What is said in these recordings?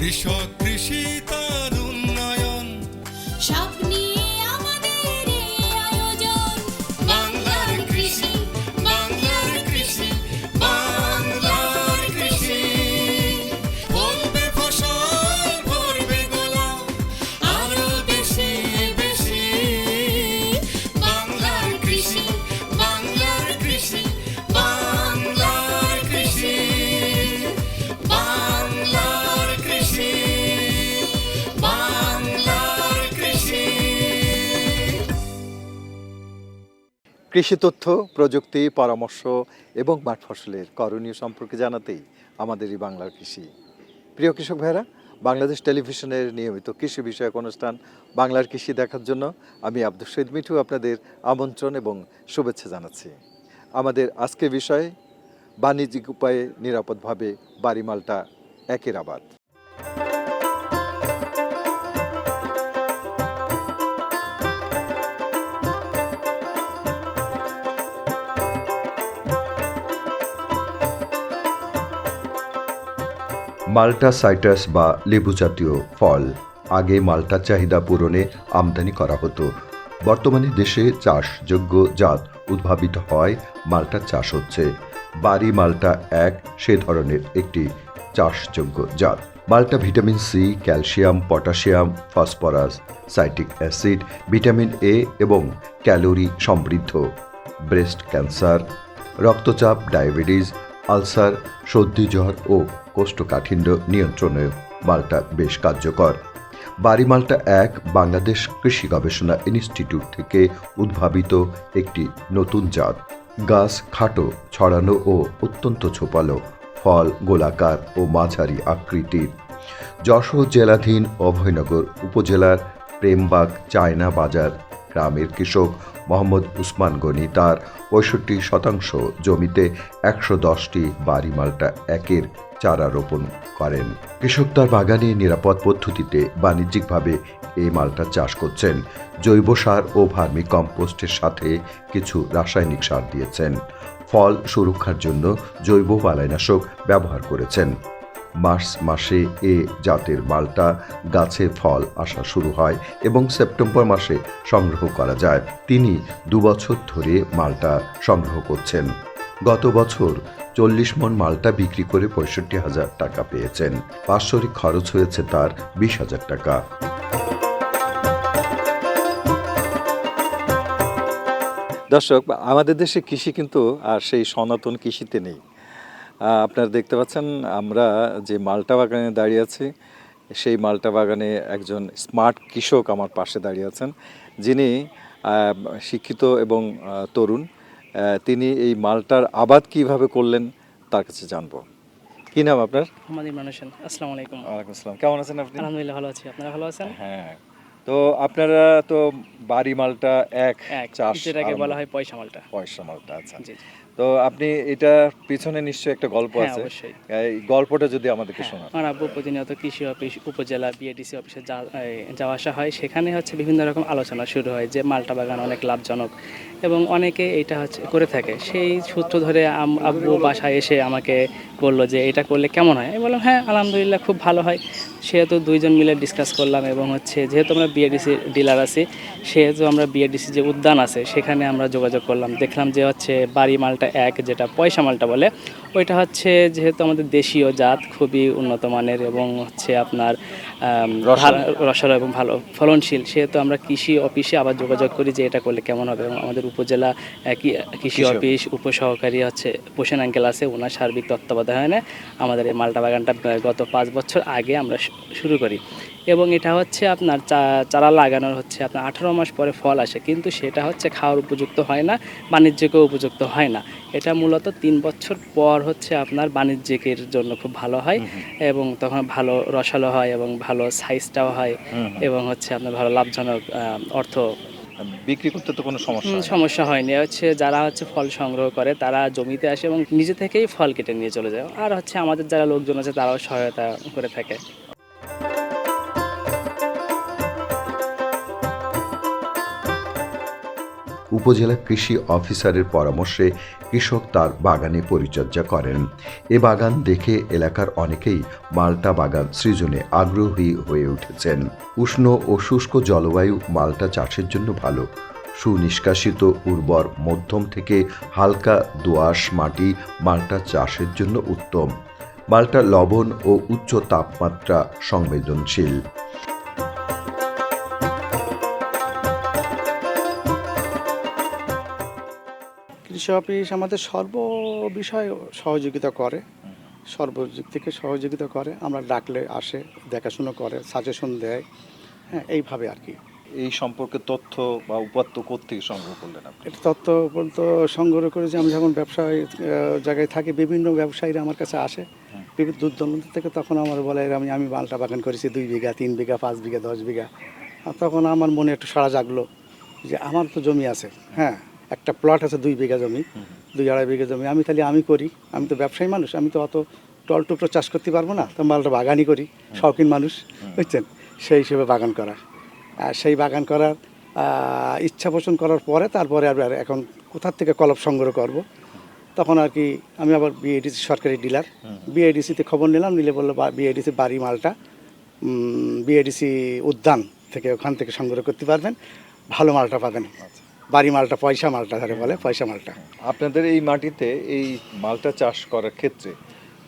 কৃষক কৃষি তার কৃষি তথ্য, প্রযুক্তি, পরামর্শ এবং মাঠ ফসলের করণীয় সম্পর্কে জানাতেই আমাদের এই বাংলার কৃষি। প্রিয় কৃষক ভাইরা বাংলাদেশ টেলিভিশনের নিয়মিত কৃষি বিষয়ক অনুষ্ঠান বাংলার কৃষি দেখার জন্য আমি আব্দুল শহীদ মিঠু আপনাদের আমন্ত্রণ এবং শুভেচ্ছা জানাচ্ছি। আমাদের আজকের বিষয়ে, বাণিজ্যিক উপায়ে নিরাপদভাবে বাড়ি মালটা একের আবাদ। মাল্টা সাইটাস বা লেবু জাতীয় ফল। আগে মাল্টার চাহিদা পূরণে আমদানি করা হতো। বর্তমানে দেশে চাষযোগ্য জাত উদ্ভাবিত হয় মাল্টার চাষ হচ্ছে। বাড়ি মাল্টা এক, সে ধরনের একটি চাষযোগ্য জাত। মাল্টা vitamin C, calcium, potassium, phosphorus citric acid, vitamin A এবং ক্যালোরি সমৃদ্ধ। ব্রেস্ট ক্যান্সার, রক্তচাপ, ডায়াবেটিস, আলসার, সর্দি জ্বর ও কোষ্ঠকাঠিন্য নিয়ন্ত্রণে মালটা বেশ কার্যকর। বাড়ি এক বাংলাদেশ কৃষি গবেষণা ইনস্টিটিউট থেকে উদ্ভাবিত একটি নতুন জাত। গাছ খাটো, ছড়ানো ও অত্যন্ত ছোপালো, ফল, গোলাকার ও মাঝারি আকৃতির। যশোর জেলাধীন অভয়নগর উপজেলার প্রেমবাগ চায়না বাজার গ্রামের কৃষক মোহাম্মদ উসমান গনি তার পঁয়ষট্টি শতাংশ জমিতে একশো দশটি বাড়ি মালটা একের চারা রোপণ করেন। কৃষক তার বাগানে নিরাপদ পদ্ধতিতে বাণিজ্যিকভাবে এই মালটা চাষ করছেন। জৈব সার ও ভার্মি কম্পোস্টের সাথে কিছু রাসায়নিক সার দিয়েছেন। ফল সুরক্ষার জন্য জৈব বালাইনাশক ব্যবহার করেছেন। মার্চ মাসে এ জাতের মালটা গাছে ফল আসা শুরু হয় এবং সেপ্টেম্বর মাসে সংগ্রহ করা যায়। তিনি দুবছর ধরে মালটা সংগ্রহ করছেন। গত বছর চল্লিশ মন মালটা বিক্রি করে পঁয়ষট্টি হাজার টাকা পেয়েছেন। বাৎসরিক খরচ হয়েছে তার বিশ হাজার টাকা। দর্শক, আমাদের দেশে কৃষি কিন্তু আর সেই সনাতন কৃষিতে নেই। আপনারা দেখতে পাচ্ছেন, আমরা যে মালটা বাগানে দাঁড়িয়ে আছি, সেই মালটা বাগানে একজন স্মার্ট কৃষক আমার পাশে দাঁড়িয়ে আছেন। যিনি শিক্ষিত এবং তরুণ। তিনি এই মালটার আবাদ কীভাবে করলেন তার কাছে জানব। কি নাম আপনার? মোহাম্মদ ইমরান হোসেন। আসসালামু আলাইকুম। ওয়ালাইকুম আসসালাম। কেমন আছেন আপনি? আলহামদুলিল্লাহ ভালো আছি। আপনারা ভালো আছেন? হ্যাঁ। তো আপনারা তো বাড়ি মালটা এক চাষ যেটাকে বলা হয় পয়সা মালটা। পয়সা মালটা আচ্ছা। তো আপনি এটা পিছনে নিশ্চয়ই একটা গল্প হ্যাঁ আছে। এই গল্পটা যদি আমাদেরকে হ্যাঁ, শোনান। আমার আব্বু প্রতিনিয়ত কৃষি অফিস উপজেলা বিএডিসি অফিসে যাওয়া আসা হয়। সেখানে হচ্ছে বিভিন্ন রকম আলোচনা শুরু হয় যে মালটা বাগান অনেক লাভজনক এবং অনেকে এটা হচ্ছে করে থাকে। সেই সূত্র ধরে আব্বু বাসায় এসে আমাকে বলল যে এটা করলে কেমন হয়? আমি বললাম হ্যাঁ আলহামদুলিল্লাহ খুব ভালো হয়। সেহেতু দুইজন মিলে ডিসকাস করলাম এবং হচ্ছে যেহেতু আমরা বিএডিসি ডিলার আছি, সেহেতু আমরা বিএডিসি যে উদ্যান আছে, সেখানে আমরা যোগাযোগ করলাম। দেখলাম যে হচ্ছে বাড়ি মালটা এক, যেটা পয়সা মালটা বলে ওইটা হচ্ছে যেহেতু আমাদের দেশীয় জাত খুবই উন্নত মানের এবং হচ্ছে আপনার রসালো। এবং ভালো ফলনশীল। সেহেতু আমরা কৃষি অফিসে আবার যোগাযোগ করি যে এটা করলে কেমন হবে এবং আমাদের উপজেলা কৃষি অফিস উপসহকারী হচ্ছে পোষণ আঙ্কেল আছে ওনার সার্বিক তত্ত্বাবধানে আমাদের এই মালটা বাগানটা গত পাঁচ বছর আগে আমরা শুরু করি। এবং এটা হচ্ছে আপনার চা- চারা লাগানোর হচ্ছে আপনার আঠারো মাস পরে ফল আসে কিন্তু সেটা হচ্ছে খাওয়ার উপযুক্ত হয় না বাণিজ্যকেও উপযুক্ত হয় না। এটা মূলত তিন বছর পর হচ্ছে আপনার বাণিজ্যিকের জন্য খুব ভালো হয় এবং তখন ভালো রসালো হয় এবং ভালো সাইজটাও হয় এবং হচ্ছে আপনার ভালো লাভজনক অর্থ বিক্রি করতে তো কোনো সমস্যা। সমস্যা হয়নি। হচ্ছে যারা হচ্ছে ফল সংগ্রহ করে তারা জমিতে আসে এবং নিজে থেকেই ফল কেটে নিয়ে চলে যায়। আর হচ্ছে আমাদের যারা লোকজন আছে তারাও সহায়তা করে থাকে। উপজেলা কৃষি অফিসারের পরামর্শে কৃষক তার বাগানে পরিচর্যা করেন। এ বাগান দেখে এলাকার অনেকেই মাল্টা বাগান সৃজনে আগ্রহী হয়ে উঠেছেন। উষ্ণ ও শুষ্ক জলবায়ু মাল্টা চাষের জন্য ভালো। সুনিষ্কাশিত, উর্বর মধ্যম থেকে হালকা দোআঁশ মাটি মাল্টা চাষের জন্য উত্তম। মাল্টা লবণ ও উচ্চ তাপমাত্রা সংবেদনশীল। কৃষি অফিস আমাদের সর্ব বিষয়ে সহযোগিতা করে সর্বদিক থেকে সহযোগিতা করে আমরা ডাকলে আসে দেখাশুনো করে সাজেশন দেয় হ্যাঁ এইভাবে আর কি। এই সম্পর্কে তথ্য বা উপাত্ত কোত্থেকে সংগ্রহ করলেন আপনি? এটা তথ্য বলতো সংগ্রহ করেছি আমি যখন ব্যবসায় জায়গায় থাকি বিভিন্ন ব্যবসায়ীরা আমার কাছে আসে। বিভিন্ন দূর দূরান্ত থেকে তখন আমার বলে আমি আমি মালটা বাগান করেছি দুই বিঘা তিন বিঘা পাঁচ বিঘা দশ বিঘা। তখন আমার মনে একটু সাড়া জাগলো যে আমার তো জমি আছে হ্যাঁ। একটা প্লট আছে দুই বিঘা জমি দুই আড়াই বিঘা জমি। আমি তাহলে আমি করি আমি তো ব্যবসায়ী মানুষ আমি তো অত টল টুকরো চাষ করতে পারব না তো মালটা বাগানই করি শৌখিন মানুষ বুঝছেন? সেই হিসেবে বাগান করা আর সেই বাগান করার ইচ্ছা পোষণ করার পরে তারপরে আর এখন কোথার থেকে কলপ সংগ্রহ করব তখন আর কি আমি আবার বিএডিসি সরকারি ডিলার। বিএডিসিতে খবর নিলাম নিলে বলল বিএডিসি বাড়ি মালটা বিএডিসি উদ্যান থেকে ওখান থেকে সংগ্রহ করতে পারবেন ভালো মালটা পাবেন। বাড়ি মালটা পয়সা মালটা ধরে বলে পয়সা মালটা। আপনাদের এই মাটিতে এই মালটা চাষ করার ক্ষেত্রে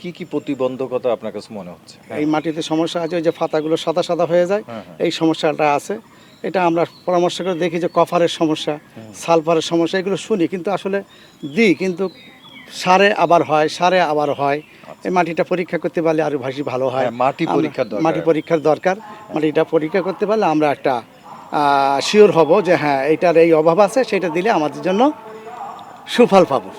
কি কি প্রতিবন্ধকতা আপনার কাছে মনে হচ্ছে? এই মাটিতে সমস্যা আছে ওই যে পাতাগুলো সাদা সাদা হয়ে যায় হ্যাঁ, হ্যাঁ। এই সমস্যাটা আছে। এটা আমরা পরামর্শ করে দেখি যে কফারের সমস্যা সালফারের সমস্যা এগুলো শুনি কিন্তু আসলে দিই কিন্তু সারে আবার হয় সারে আবার হয়। এই মাটিটা পরীক্ষা করতে পারলে আরও বেশি ভালো হয়। হ্যাঁ, মাটি পরীক্ষার মাটি পরীক্ষার দরকার। মাটিটা পরীক্ষা করতে পারলে আমরা একটা শিওর হব যে হ্যাঁ এটার এই অভাব আছে, সেটা দিলে আমাদের জন্য সুফল পাবো।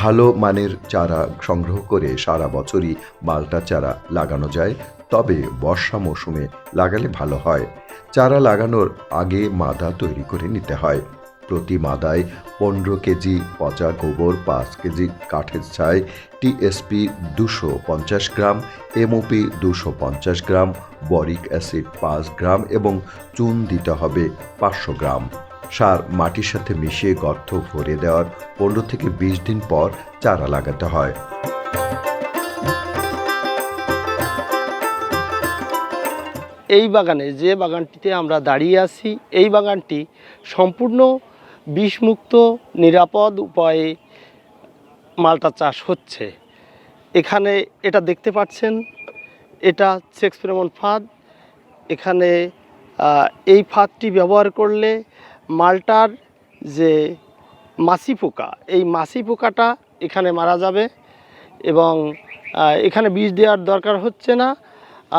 ভালো মানের চারা সংগ্রহ করে সারা বছরই মালটা চারা লাগানো যায়, তবে বর্ষা মৌসুমে লাগালে ভালো হয়। চারা লাগানোর আগে মাদা তৈরি করে নিতে হয়। প্রতি মাদায় পনেরো কেজি পচা গোবর, পাঁচ কেজি কাঠের ছাই টিএসপি দুশো পঞ্চাশ গ্রাম এমওপি দুশো পঞ্চাশ গ্রাম, বরিক অ্যাসিড পাঁচ গ্রাম এবং চুন দিতে হবে পাঁচশো গ্রাম। সার মাটির সাথে মিশিয়ে গর্ত ভরে দেওয়ার পনেরো থেকে বিশ দিন পর চারা লাগাতে হয়। এই বাগানে যে বাগানটিতে আমরা দাঁড়িয়ে আছি, এই বাগানটি সম্পূর্ণ বিষমুক্ত, নিরাপদ উপায়ে মালটা চাষ হচ্ছে। এখানে এটা দেখতে পাচ্ছেন, এটা সেক্সপ্রেমন ফাঁদ। এখানে এই ফাঁদটি ব্যবহার করলে মালটার যে মাছি পোকা, এই মাছি পোকাটা এখানে মারা যাবে এবং এখানে বীজ দেওয়ার দরকার হচ্ছে না।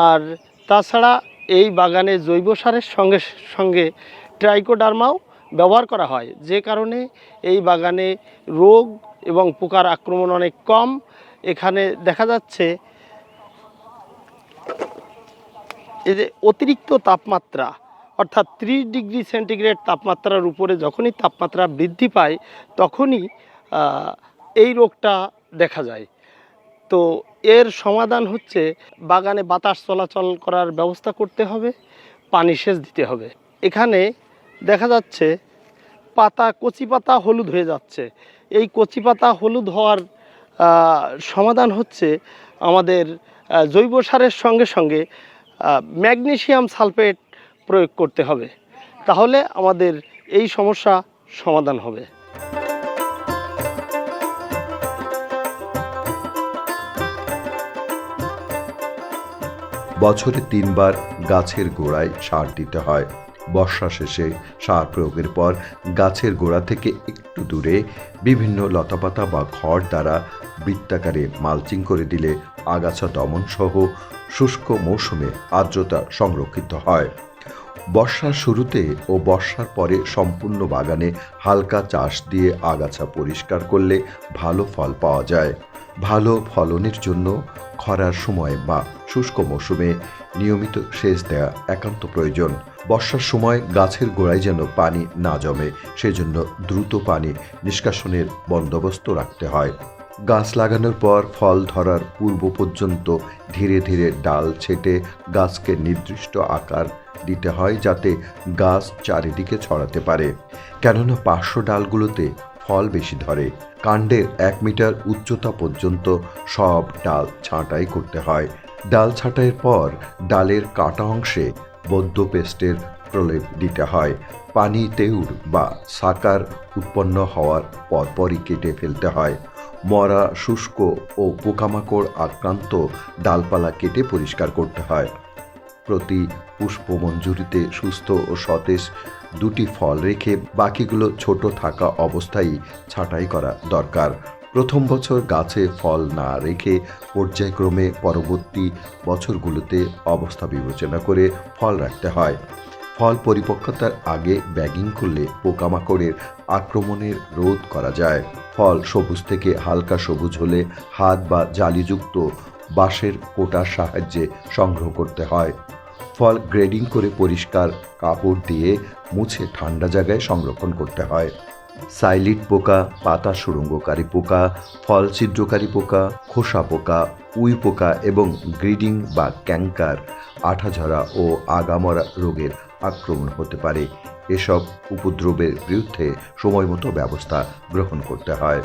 আর তাছাড়া এই বাগানে জৈব সারের সঙ্গে সঙ্গে ট্রাইকোডার্মাও ব্যবহার করা হয়। যে কারণে এই বাগানে রোগ এবং পোকার আক্রমণ অনেক কম। এখানে দেখা যাচ্ছে এই যে অতিরিক্ত তাপমাত্রা, অর্থাৎ ত্রিশ ডিগ্রি সেন্টিগ্রেড তাপমাত্রার উপরে যখনই তাপমাত্রা বৃদ্ধি পায়, তখনই এই রোগটা দেখা যায়। তো এর সমাধান হচ্ছে বাগানে বাতাস চলাচল করার ব্যবস্থা করতে হবে, পানি সেচ দিতে হবে। এখানে দেখা যাচ্ছে পাতা, কচি পাতা হলুদ হয়ে যাচ্ছে। এই কচি পাতা হলুদ হওয়ার সমাধান হচ্ছে আমাদের জৈব সারের সঙ্গে সঙ্গে ম্যাগনেশিয়াম সালফেট প্রয়োগ করতে হবে। তাহলে আমাদের এই সমস্যা সমাধান হবে। বছরে তিনবার গাছের গোড়ায় সার দিতে হয়। বর্ষা শেষে সার প্রয়োগের পর গাছের গোড়া থেকে একটু দূরে বিভিন্ন লতাপাতা বা খড় দ্বারা বৃত্তাকারে মালচিং করে দিলে আগাছা দমন সহ শুষ্ক মৌসুমে আর্দ্রতা সংরক্ষিত হয়। বর্ষার শুরুতে ও বর্ষার পরে সম্পূর্ণ বাগানে হালকা চাষ দিয়ে আগাছা পরিষ্কার করলে ভালো ফল পাওয়া যায়। ভালো ফলনের জন্য খরার সময় বা শুষ্ক মৌসুমে নিয়মিত সেচ দেওয়া একান্ত প্রয়োজন। বর্ষার সময় গাছের গোড়ায় যেন পানি না জমে, সেজন্য দ্রুত পানি নিষ্কাশনের বন্দোবস্ত রাখতে হয়। গাছ লাগানোর পর ফল ধরার পূর্ব পর্যন্ত ধীরে ধীরে ডাল ছেটে গাছকে নির্দিষ্ট আকার দিতে হয় যাতে গাছ চারিদিকে ছড়াতে পারে। কেননা পার্শ্ব ডালগুলোতে ফল বেশি ধরে। কাণ্ডের এক মিটার উচ্চতা পর্যন্ত সব ডাল ছাঁটাই করতে হয়। ডাল ছাঁটাইয়ের পর ডালের কাটা অংশে বদ্ধ পেস্টের প্রলেপ দিতে হয়। পানি তেউর বা সাকার উৎপন্ন হওয়ার পরপরই কেটে ফেলতে হয়। মরা, শুষ্ক ও পোকামাকড় আক্রান্ত ডালপালা কেটে পরিষ্কার করতে হয়। প্রতি পুষ্পমঞ্জুরিতে সুস্থ ও সতেজ দুটি ফল রেখে বাকিগুলো ছোট থাকা অবস্থায় ছাঁটাই করা দরকার। প্রথম বছর গাছে ফল না রেখে পর্যায়ক্রমে পরবর্তী বছরগুলোতে অবস্থা বিবেচনা করে ফল রাখতে হয়। ফল পরিপক্কতার আগে ব্যাগিং করলে পোকামাকড়ের আক্রমণের রোধ করা যায়। ফল সবুজ থেকে হালকা সবুজ হলে হাত বা জালিযুক্ত বাঁশের কোটার সাহায্যে সংগ্রহ করতে হয়। ফল গ্রেডিং করে পরিষ্কার কাপড় দিয়ে মুছে ঠান্ডা জায়গায় সংরক্ষণ করতে হয়। সাইলিট পোকা, পাতা সুরঙ্গকারী পোকা, ফল ছিদ্রকারী পোকা, খোসা পোকা, উই পোকা এবং গ্রিডিং বা ক্যাঙ্কার আঠাঝরা ও আগামরা রোগের আক্রমণ হতে পারে। এসব উপদ্রবের বিরুদ্ধে সময়মতো ব্যবস্থা গ্রহণ করতে হয়।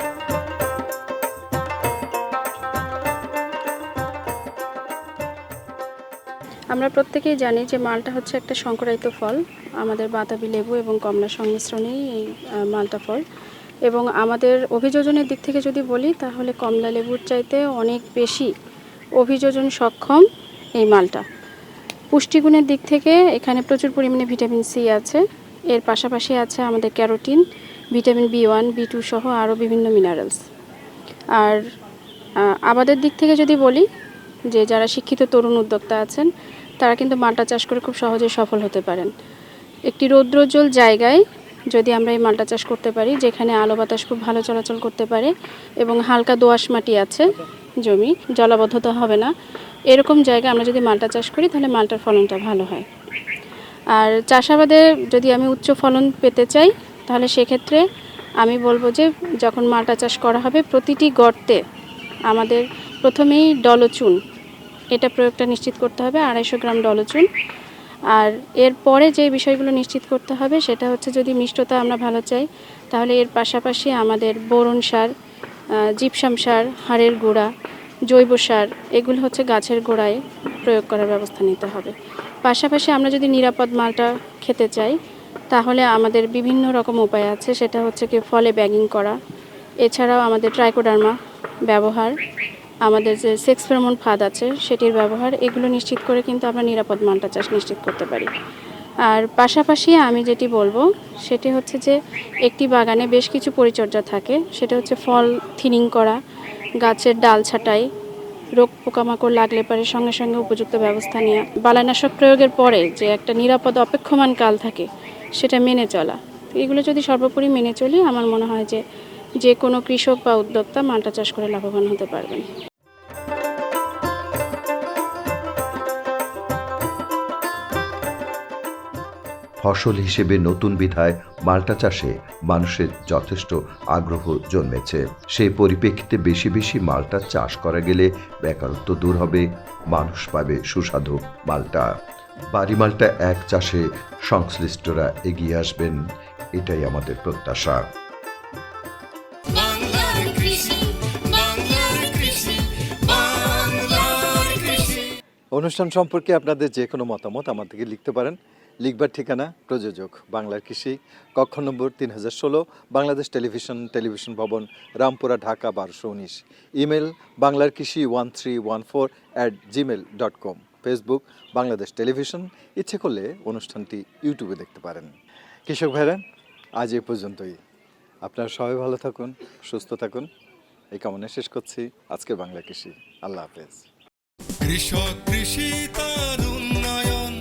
আমরা প্রত্যেকেই জানি যে মালটা হচ্ছে একটা সংকরায়িত ফল, আমাদের বাতাবি লেবু এবং কমলার সংমিশ্রণেই এই মালটা ফল। এবং আমাদের অভিযোজনের দিক থেকে যদি বলি, তাহলে কমলা লেবুর চাইতে অনেক বেশি অভিযোজন সক্ষম এই মালটা। পুষ্টিগুণের দিক থেকে এখানে প্রচুর পরিমাণে ভিটামিন সি আছে। এর পাশাপাশি আছে আমাদের carotene, vitamin B one, B two সহ আরও বিভিন্ন মিনারেলস। আর আমাদের দিক থেকে যদি বলি, যে যারা শিক্ষিত তরুণ উদ্যোক্তা আছেন তারা কিন্তু মালটা চাষ করে খুব সহজে সফল হতে পারেন। একটি রৌদ্রোজ্জ্বল জায়গায় যদি আমরা এই মালটা চাষ করতে পারি, যেখানে আলো বাতাস খুব ভালো চলাচল করতে পারে এবং হালকা দোআঁশ মাটি আছে জমি, জলাবদ্ধতা হবে না, এরকম জায়গায় আমরা যদি মালটা চাষ করি, তাহলে মালটার ফলনটা ভালো হয়। আর চাষাবাদে যদি আমি উচ্চ ফলন পেতে চাই, তাহলে সেক্ষেত্রে আমি বলব যে, যখন মালটা চাষ করা হবে, প্রতিটি গর্তে আমাদের প্রথমেই ডলচুন এটা প্রয়োগটা নিশ্চিত করতে হবে, আড়াইশো গ্রাম ডলচুন আর এরপরে যে বিষয়গুলো নিশ্চিত করতে হবে, সেটা হচ্ছে যদি মিষ্টতা আমরা ভালো চাই, তাহলে এর পাশাপাশি আমাদের বোরন সার জিপসাম সার, হাড়ের গুঁড়া, জৈব সার, এগুলো হচ্ছে গাছের গোড়ায় প্রয়োগ করার ব্যবস্থা নিতে হবে। পাশাপাশি আমরা যদি নিরাপদ মালটা খেতে চাই, তাহলে আমাদের বিভিন্ন রকম উপায় আছে, সেটা হচ্ছে কি ফলে ব্যাগিং করা। এছাড়াও আমাদের ট্রাইকোডার্মা ব্যবহার আমাদের যে সেক্স ফেরোমন ফাঁদ আছে, সেটির ব্যবহার, এগুলো নিশ্চিত করে কিন্তু আমরা নিরাপদ মালটা চাষ নিশ্চিত করতে পারি। আর পাশাপাশি আমি যেটি বলব, সেটি হচ্ছে যে একটি বাগানে বেশ কিছু পরিচর্যা থাকে। সেটা হচ্ছে ফল থিনিং করা, গাছের ডাল ছাঁটাই, রোগ পোকামাকড় লাগলে পারে সঙ্গে সঙ্গে উপযুক্ত ব্যবস্থা নেওয়া বালানাশক প্রয়োগের পরে যে একটা নিরাপদ অপেক্ষমান কাল থাকে, সেটা মেনে চলা। এগুলো যদি সর্বোপরি মেনে চলি, আমার মনে হয় যে যে কোনো কৃষক বা উদ্যোক্তা মালটা চাষ করে লাভবান হতে পারবেন। ফসল হিসেবে নতুন বিধায় মাল্টা চাষে মানুষের যথেষ্ট আগ্রহ জন্মেছে। সেই পরিপ্রেক্ষিতে বেশি বেশি মাল্টা চাষ করা গেলে বেকারত্ব দূর হবে মানুষ পাবে সুস্বাদু মাল্টা। বাড়ি মাল্টা এক চাষে সংশ্লিষ্টরা এগিয়ে আসবেন এটাই আমাদের প্রত্যাশা। অনুষ্ঠান সম্পর্কে আপনাদের যে কোনো মতামত আমাদেরকে লিখতে পারেন। লিখবার ঠিকানা প্রযোজক বাংলার কৃষি কক্ষ নম্বর তিন হাজার ষোলো বাংলাদেশ টেলিভিশন টেলিভিশন ভবন রামপুরা ঢাকা বারোশো উনিশ। ইমেল বাংলার কৃষি one three one four at Gmail dot com. Facebook Bangladesh television. ইচ্ছে করলে অনুষ্ঠানটি ইউটিউবে দেখতে পারেন। কৃষক ভাইরা আজ এ পর্যন্তই। আপনারা সবাই ভালো থাকুন সুস্থ থাকুন। এই কামনা শেষ করছি। আজকের বাংলা কৃষি। আল্লাহ হাফেজ। কৃষক কৃষি তার উন্নয়ন।